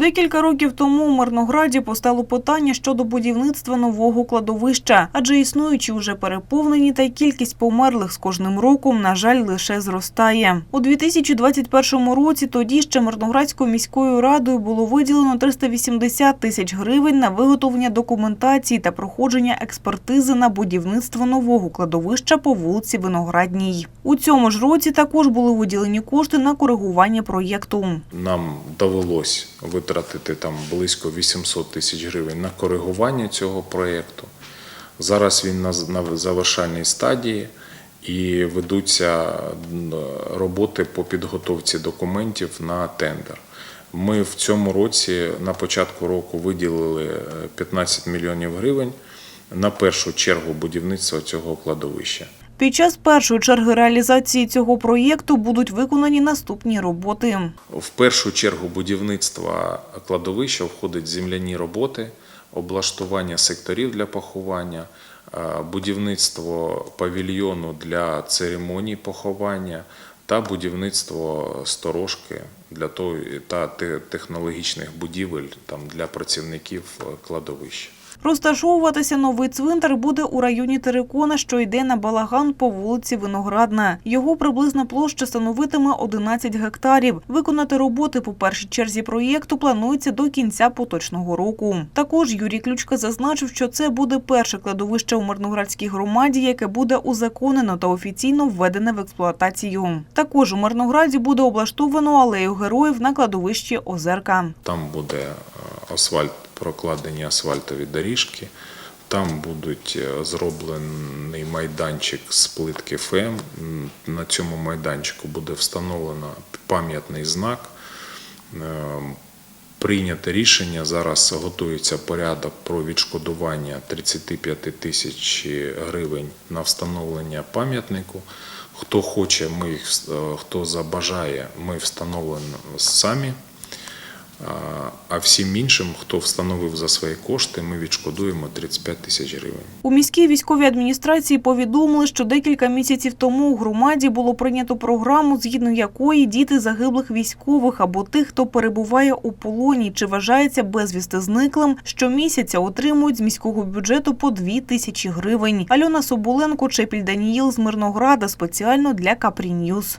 Декілька років тому у Мирнограді постало питання щодо будівництва нового кладовища, адже існуючі уже переповнені, та й кількість померлих з кожним роком, на жаль, лише зростає. У 2021 році тоді ще Мирноградською міською радою було виділено 380 тисяч гривень на виготовлення документації та проходження експертизи на будівництво нового кладовища по вулиці Виноградній. У цьому ж році також були виділені кошти на коригування проєкту. Нам довелось витратити там близько 800 тисяч гривень на коригування цього проєкту. Зараз він на, завершальній стадії і ведуться роботи по підготовці документів на тендер. Ми в цьому році на початку року виділили е, 15 мільйонів гривень на першу чергу будівництва цього кладовища. Під час першої черги реалізації цього проєкту будуть виконані наступні роботи. В першу чергу будівництва кладовища входить земляні роботи, облаштування секторів для поховання, е, будівництво павільйону для церемоній поховання та будівництво сторожки для того та технологічних будівель там для працівників е, кладовища. Розташовуватися новий цвинтар буде у районі Терекона, що йде на балаган по вулиці Виноградна. Його приблизна площа становитиме 11 гектарів. Виконати роботи по першій черзі проєкту планується до кінця поточного року. Також Юрій Ключка зазначив, що це буде перше кладовище у Мирноградській громаді, яке буде узаконено та офіційно введене в експлуатацію. Також у Мирнограді буде облаштовано алею героїв на кладовищі Озерка. Там буде е, асфальт, прокладені асфальтові доріжки. Там будуть е, зроблений майданчик з плитки ФМ. На цьому майданчику буде встановлено пам'ятний знак. Е, Прийняте рішення. Зараз готується порядок про відшкодування 35 тисяч гривень на встановлення пам'ятнику. Хто хоче, ми е, хто забажає, ми встановимо самі. А- всім іншим, хто встановив за свої кошти, ми відшкодуємо 35 тисяч гривень. У міській військовій адміністрації повідомили, що декілька місяців тому у громаді було прийнято програму, згідно якої діти загиблих військових або тих, хто перебуває у полоні чи вважається безвісти зниклим, щомісяця отримують з міського бюджету по дві тисячі гривень. Альона Соболенко, Чепіль Даніїл з Мирнограда спеціально для Капрі Ньюз.